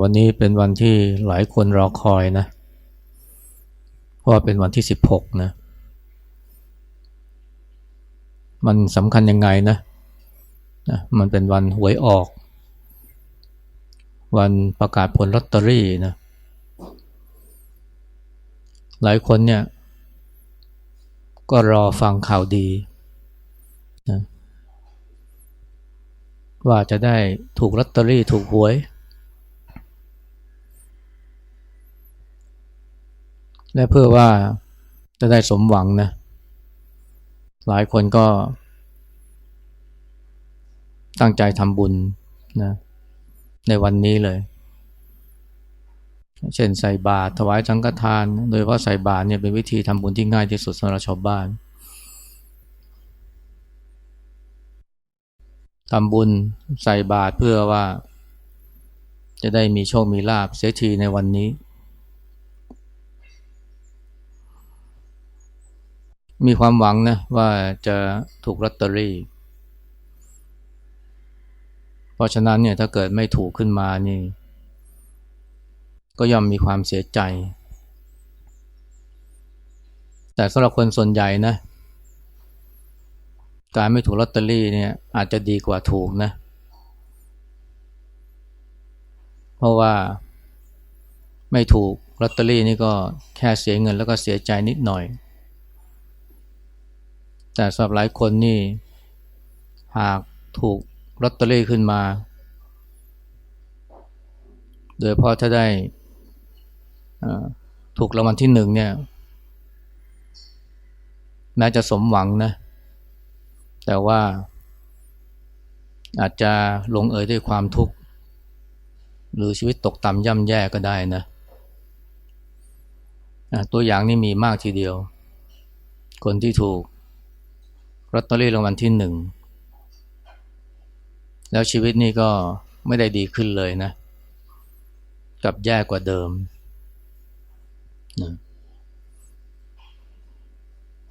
วันนี้เป็นวันที่หลายคนรอคอยนะ เพราะเป็นวันที่สิบหกนะ มันสำคัญยังไงนะนะ มันเป็นวันหวยออก วันประกาศผลลอตเตอรี่นะ หลายคนเนี่ย ก็รอฟังข่าวดีนะว่าจะได้ถูกลอตเตอรี่ถูกหวย และเพื่อว่าจะได้สมหวังนะ หลายคนก็ ตั้งใจทำบุญนะในวันนี้เลย เช่นใส่บาตรถวายสังฆทาน โดยเฉพาะใส่บาตรเนี่ยเป็นวิธีทำบุญที่ง่ายที่สุดสำหรับชาวบ้านทำบุญใส่บาตรเพื่อว่า จะได้มีโชคมีลาภเสียทีในวันนี้ มีความหวังนะว่าจะถูกลอตเตอรี่ เพราะฉะนั้นเนี่ยถ้าเกิดไม่ถูกขึ้นมานี่ ก็ย่อมมีความเสียใจ แต่สำหรับคนส่วนใหญ่นะ การไม่ถูกลอตเตอรี่เนี่ยอาจจะดีกว่าถูกนะ เพราะว่าไม่ถูกลอตเตอรี่นี่ก็แค่เสียเงินแล้วก็เสียใจนิดหน่อย แต่สำหรับหลายคนนี่ หากถูกลอตเตอรี่ขึ้นมา โดยพราะถ้าได้ถูกรางวัลที่หนึ่งเนี่ยแม้จะสมหวังนะ แต่ว่าอาจจะลงเอยด้วยความทุกข์ หรือชีวิตตกต่ำย่ำแย่ก็ได้นะ ตัวอย่างนี่มีมากทีเดียว คนที่ถูก ลอตเตอรี่รางวัลที่หนึ่งแล้วชีวิตนี่ก็ไม่ได้ดีขึ้นเลยนะ กลับแย่กว่าเดิมนะ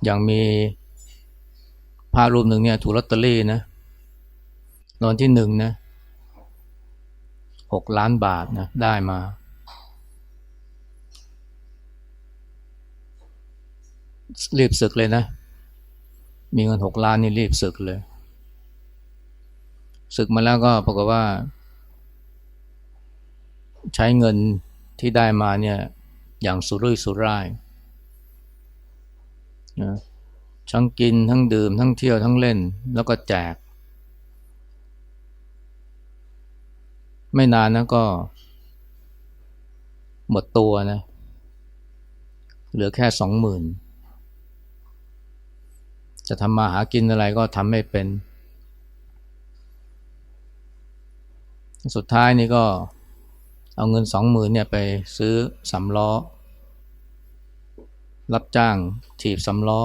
อย่างมีพารูปหนึ่งเนี่ยถูกลอตเตอรี่นะรางวัลที่หนึ่งนะหกล้านบาทนะได้มารีบศึกเลยนะ มีเงินหกล้านนี่รีบศึกเลย ศึกมาแล้วก็ปรากฏว่า ใช้เงินที่ได้มาเนี่ย อย่างสุรุ่ยสุร่ายนะทั้งกินทั้งดื่ม ทั้งเที่ยวทั้งเล่นแล้วก็แจก ไม่นานนะก็ หมดตัวนะ เหลือแค่สองหมื่น จะทำมาหากินอะไรก็ทำไม่เป็น สุดท้ายนี่ก็เอาเงินสองหมื่นเนี่ยไปซื้อสำล้อ รับจ้างถีบสำล้อ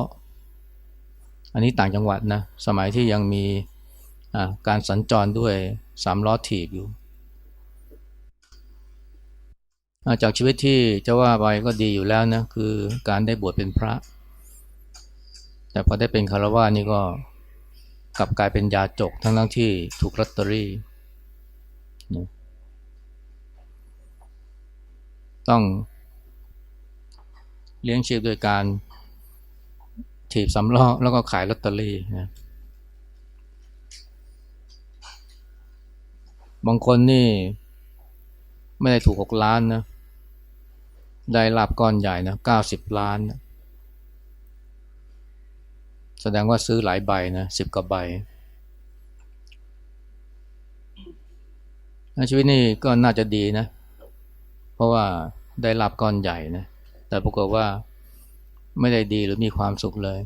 อันนี้ต่างจังหวัดนะ สมัยที่ยังมีการสัญจรด้วยสามล้อถีบอยู่จากชีวิตที่จะว่าไปก็ดีอยู่แล้วนะ คือการได้บวชเป็นพระ แต่พอได้เป็นคารวะนี่ก็กลับกลายเป็นยาจกทั้งทั้งที่ถูกลอตเตอรี่ ต้องเลี้ยงชีพโดยการถีบสำล้อแล้วก็ขายลอตเตอรี่นะบางคนนี่ไม่ได้ถูกหกล้านนะ ได้ลาบก้อนใหญ่นะเก้าสิบล้านนะ แสดงว่าซื้อหลายใบนะสิบกว่าใบชีวิตนี่ก็น่าจะดีนะ เพราะว่าได้รับก้อนใหญ่นะ แต่ปรากฏว่าไม่ได้ดีหรือมีความสุขเลย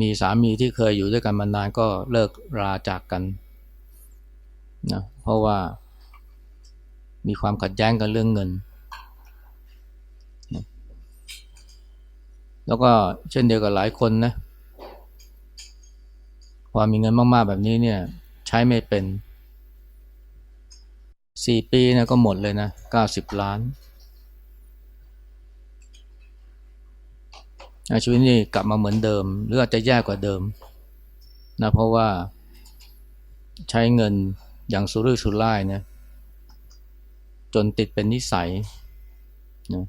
มีสามีที่เคยอยู่ด้วยกันมานานก็เลิกราจากกันนะเพราะว่ามีความขัดแย้งกันเรื่องเงิน แล้วก็เช่นเดียวกับหลายคนนะพอมีเงินมากๆแบบนี้เนี่ยใช้ไม่เป็นสี่ปีนะก็หมดเลยนะเก้าสิบล้านชีวิตนี้กลับมาเหมือนเดิม หรืออาจจะแย่กว่าเดิมนะเพราะว่าใช้เงินอย่างสุรุ่ยสุร่ายนะจนติดเป็นนิสัยนะ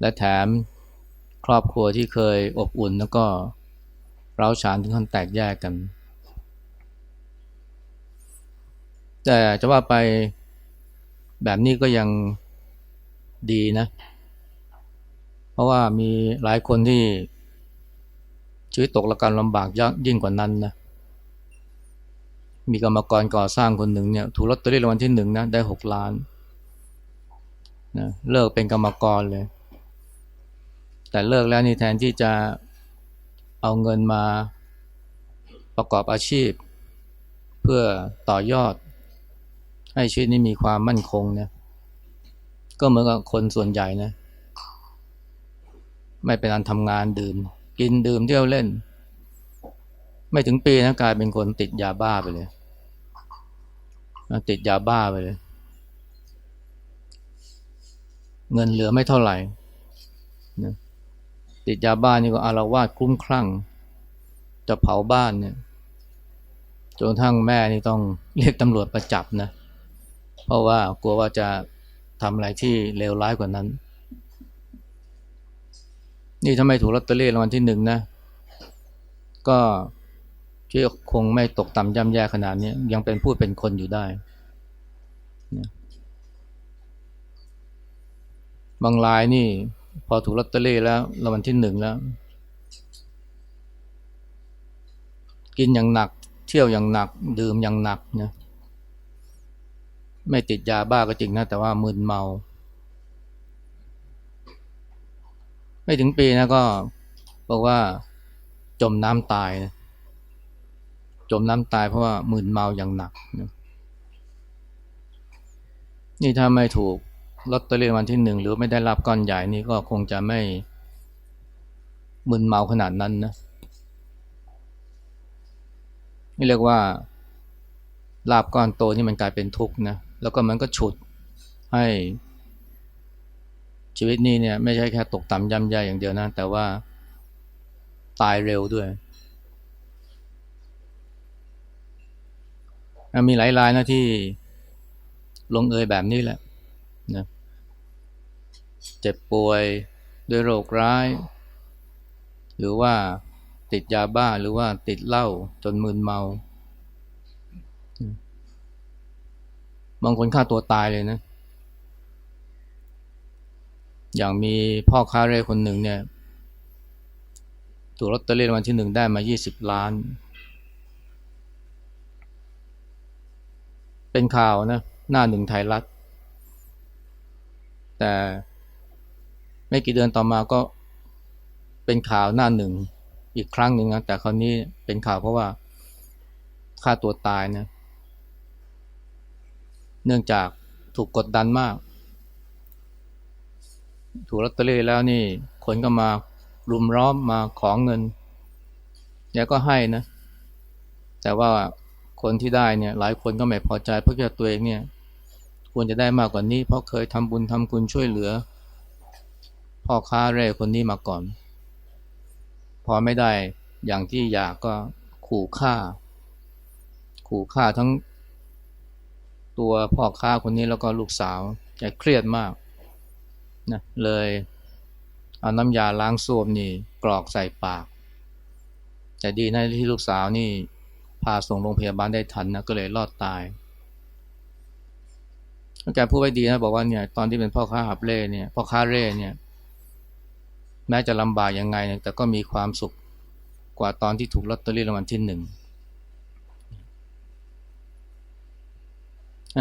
และแถมครอบครัวที่เคยอบอุ่นแล้วก็เร้าฉานถึงขั้นแตกแยกกัน แต่จะว่าไปแบบนี้ก็ยังดีนะ เพราะว่ามีหลายคนที่ชีวิตตกระการลำบากยากยิ่งกว่านั้นนะมีกรรมกรก่อสร้างคนหนึ่งเนี่ยถูกลอตเตอรี่รางวัลที่หนึ่งนะได้หกล้านนะเลิกเป็นกรรมกรเลย แต่เลิกแล้วนี่แทนที่จะเอาเงินมาประกอบอาชีพ เพื่อต่อยอด ให้ชีวิตนี้มีความมั่นคงเนี่ยก็เหมือนกับคนส่วนใหญ่นะไม่เป็นอันทำงานดื่ม กินดื่มเที่ยวเล่น ไม่ถึงปีนะกลายเป็นคนติดยาบ้าไปเลย ติดยาบ้าไปเลย เงินเหลือไม่เท่าไหร่นะ ติดยาบ้านนี่ก็อารวาสคลุ้มคลั่ง จะเผาบ้านเนี่ยจนทั้งแม่นี่ต้องเรียกตำรวจประจับนะ เพราะว่ากลัวว่าจะทำอะไรที่เลวร้ายกว่านั้น นี่ทำไมถูกลอตเตอรี่รางวัลที่หนึ่งนะ ก็ที่คงไม่ตกต่ำย่ำแย่ขนาดนี้ยังเป็นผู้เป็นคนอยู่ได้ บางรายนี่ พอถูกลอตเตอรี่แล้วรางวัลที่หนึ่งแล้ว กินอย่างหนัก เที่ยวอย่างหนัก ดื่มอย่างหนักนะไม่ติดยาบ้าก็จริงนะ แต่ว่ามึนเมา ไม่ถึงปีนะก็บอกว่าจมน้ำตายนะจมน้ำตายเพราะว่ามึนเมาอย่างหนักนะนี่ถ้าไม่ถูก ลอตเตอรี่วันที่หนึ่งหรือไม่ได้รับก้อนใหญ่นี่ก็คงจะไม่มึนเมาขนาดนั้นนะนี่เรียกว่าลาบก้อนโตนี่มันกลายเป็นทุกข์นะแล้วก็มันก็ฉุดให้ชีวิตนี้เนี่ยไม่ใช่แค่ตกต่ำย่ำแย่อย่างเดียวนะ แต่ว่าตายเร็วด้วย มีหลายรายนะที่ลงเอยแบบนี้แหละนะ เจ็บป่วยด้วยโรคร้าย หรือว่าติดยาบ้าหรือว่าติดเหล้าจนมึนเมา บางคนฆ่าตัวตายเลยนะ อย่างมีพ่อค้าเร่คนหนึ่งเนี่ยถูกลอตเตอรี่รางวัลที่หนึ่งได้มา 20 ล้าน เป็นข่าวนะ หน้าหนึ่งไทยรัฐ แต่ ไม่กี่เดือนต่อมาก็เป็นข่าวหน้าหนึ่งอีกครั้งหนึ่งนะแต่คราวนี้เป็นข่าวเพราะว่าฆ่าตัวตายนะเนื่องจากถูกกดดันมาก ถูกลอตเตอรี่แล้วนี่คนก็มารุมร้อมมาขอเงินแกก็ให้นะ แต่ว่าคนที่ได้เนี่ย หลายคนก็ไม่พอใจเพราะแค่ตัวเองเนี่ยควรจะได้มากกว่านี้ เพราะเคยทำบุญทำคุณช่วยเหลือ พ่อค้าเร่คนนี้มาก่อน พอไม่ได้อย่างที่อยากก็ขู่ฆ่า ขู่ฆ่าทั้ง ตัวพ่อค้าคนนี้แล้วก็ลูกสาวแกเครียดมากนะเลยเอาน้ำยาล้างส้วมนี่กรอกใส่ปาก แต่ดีนะที่ลูกสาวนี่พาส่งโรงพยาบาลได้ทันนะก็เลยรอดตายแกพูดไว้ดีนะบอกว่าเนี่ยตอนที่เป็นพ่อค้าหับเล่เนี่ยพ่อค้าเร่เนี่ย แม้จะลำบากยังไง แต่ก็มีความสุขกว่าตอนที่ถูกลอตเตอรี่รางวัลที่หนึ่งเ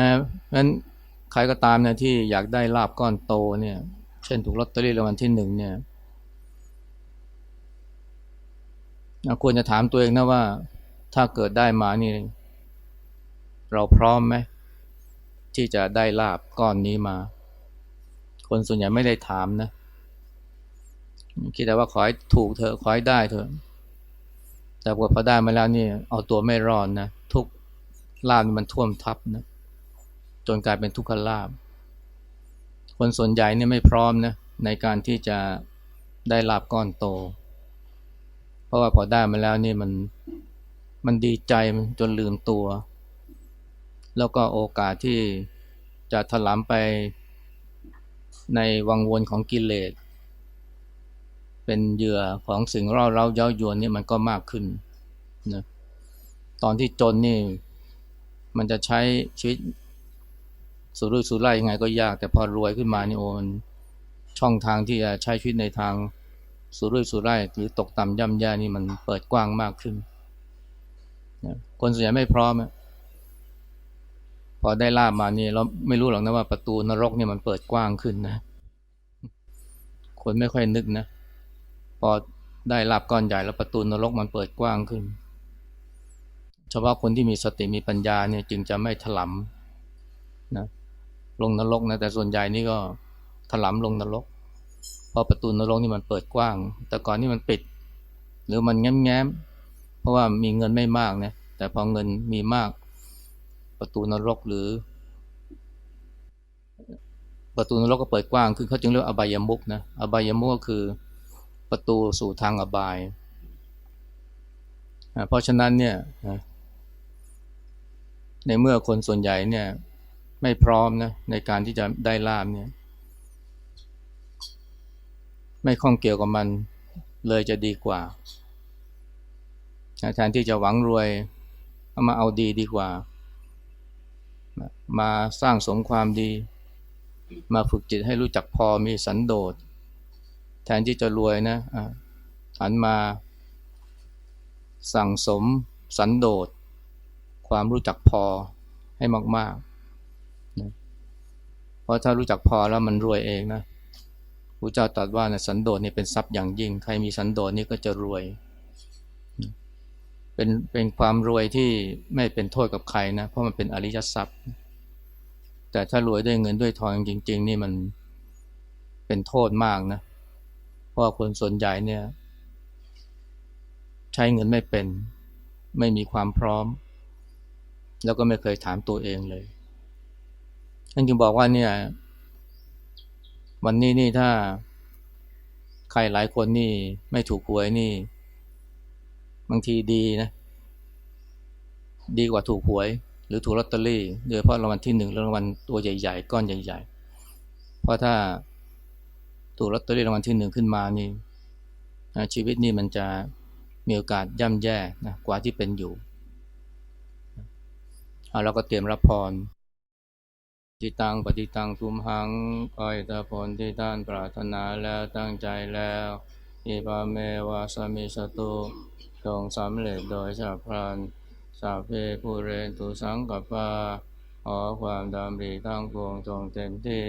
พราะนั้นใครก็ตามเนี่ยที่อยากได้ลาบก้อนโตเนี่ย เช่นถูกลอตเตอรี่รางวัลที่หนึ่งเนี่ยควรจะถามตัวเองนะว่า ถ้าเกิดได้มานี่ เราพร้อมไหมที่จะได้ลาบก้อนนี้มา คนส่วนใหญ่ไม่ได้ถามนะ คิดแต่ว่าขอให้ถูกเถอะขอให้ได้เถอะแต่พอได้มาแล้วนี่เอาตัวไม่รอดนนะทุกลาบมันท่วมทับนะจนกลายเป็นทุกขลาบคนส่วนใหญ่เนี่ยไม่พร้อมนะในการที่จะได้ลาบก้อนโต เพราะว่าพอได้มาแล้วนี่มันมันดีใจจนลืมตัว แล้วก็โอกาสที่จะถลำไปในวังวนของกิเลส เป็นเหยื่อของสิ่งเร่าเร้าเย้ายวนนี่มันก็มากขึ้นนะตอนที่จนนี่ มันจะใช้ชีวิตสุรุ่ยสุร่ายยังไงก็ยาก แต่พอรวยขึ้นมานี่โอ้นช่องทางที่จะใช้ชีวิตในทางสุรุ่ยสุร่ายหรือตกต่ำย่ำแย่นี่มันเปิดกว้างมากขึ้นนะคนส่วนใหญ่ไม่พร้อมอะพอได้ลาบมานี่เราไม่รู้หรอกนะว่าประตูนรกเนี่ยมันเปิดกว้างขึ้นนะ คนไม่ค่อยนึกนะ พอได้ลาบก้อนใหญ่แล้วประตูนรกมันเปิดกว้างขึ้น เฉพาะคนที่มีสติมีปัญญาเนี่ยจึงจะไม่ถลำนะลงนรกนะแต่ส่วนใหญ่นี่ก็ถลำลงนรกเพราะประตูนรกนี่มันเปิดกว้าง แต่ก่อนนี่มันปิด หรือมันแง้มแง้มเพราะว่ามีเงินไม่มากนะแต่พอเงินมีมาก ประตูนรกหรือ ประตูนรกก็เปิดกว้างขึ้นเขาจึงเรียกอบายมุกนะอบายมุกก็คือ ประตูสู่ทางอบาย เพราะฉะนั้นเนี่ยในเมื่อคนส่วนใหญ่เนี่ยไม่พร้อมนะในการที่จะได้ลาบเนี่ย ไม่ข้องเกี่ยวกับมันเลยจะดีกว่าแทนที่จะหวังรวยเอามาเอาดีดีกว่า มาสร้างสมความดี มาฝึกจิตให้รู้จักพอมีสันโดษ แทนที่จะรวยนะหันมาสั่งสมสันโดษ ความรู้จักพอให้มากๆนะเพราะถ้ารู้จักพอแล้วมันรวยเองนะพระเจ้าตรัสว่านะสันโดษนี่เป็นทรัพย์อย่างยิ่ง ใครมีสันโดษนี่ก็จะรวย เป็นเป็นความรวยที่ไม่เป็นโทษกับใครนะ เพราะมันเป็นอริยทรัพย์ แต่ถ้ารวยด้วยเงินด้วยทองจริง ๆ นี่มันเป็นโทษมากนะ เพราะคนส่วนใหญ่เนี่ย ใช้เงินไม่เป็น ไม่มีความพร้อม แล้วก็ไม่เคยถามตัวเองเลยท่านจึงบอกว่าเนี่ย วันนี้นี่ถ้าใครหลายคนนี่ไม่ถูกหวยนี่ บางทีดีนะ ดีกว่าถูกหวย หรือถูกลอตเตอรี่โดยเฉพาะรางวัลที่หนึ่งรางวัลตัวใหญ่ ๆ ก้อนใหญ่ ๆ เพราะถ้า ถูกลอตเตอรี่รางวัลที่หนึ่งขึ้นมานี่ชีวิตนี่มันจะมีโอกาสย่ำแย่นะกว่าที่เป็นอยู่เราก็เตรียมรับพรจิตังปฏิตังทุมหังคอยตาผลที่ท่านปรารถนาแล้วตั้งใจแล้วอิปาเมวาสมิสตุจงสำเร็จโดยชาพรันสาเพผู้เรนตุสังกับปาขอความดำริทั้งปวงจงเต็มที่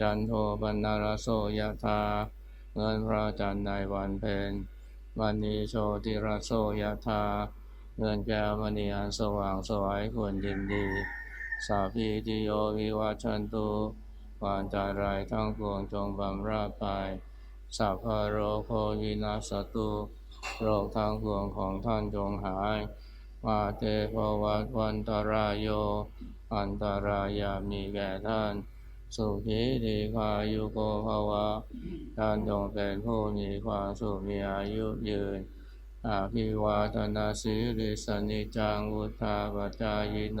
จันโทปนารโสยธาเงินพระจันทร์ในวันเพ็ญวันนี้โชติรโสยธาเงินแก้วมณีอันสว่างสวยควรยินดีสาพีติโยวิวัชันตุวามจารายทั้งปวงจงบำราไปสัพพโรโควินาสตุโรคทั้งปวงของท่านจงหาย มาเตภวัตวันตรายโย อันตรายามีแก่ท่าน สุขีดีคายุโกภาวะท่านจงเป็นผู้มีความสุขมีอายุยืนอาภิวาทนาสิริสนิจังวุธาปจายโน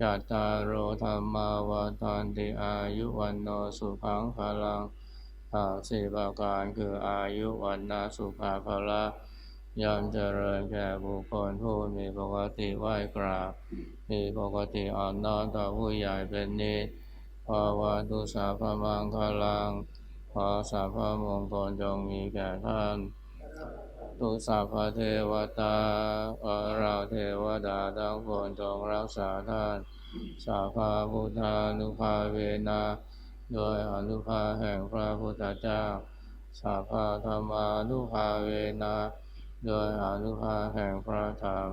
จัตตารโอธรรมาวาทานติอายุวันโนสุขังพลังอาสิบาการคืออายุวันนาสุภาภละยอมเจริญแก่บุคคลผู้มีปกติไหวกราบ มีปกติอ่อนน้อมต่อผู้ใหญ่เป็นนิส ภาวะตุสาพมังคลัง ขอสาพมงคลจงมีแก่ท่านทุสัพเทวตาอราเทวดาทั้งปวงจงรักษาท่าน สาภาพุทธานุภาเวนะโดยอนุภาแห่งพระพุทธเจ้า สาภาธรรมานุภาเวนะโดยอนุภาแห่งพระธรรม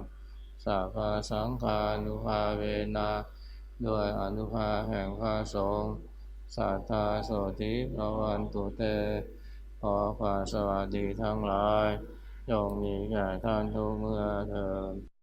สาภาสังฆานุภาเวนะโดยอนุภาแห่งพระสงฆ์สัทธาโสติภวันตุเต ขอความสวัสดีทั้งหลายจงมีแก่ท่านทุกเมื่อเถิด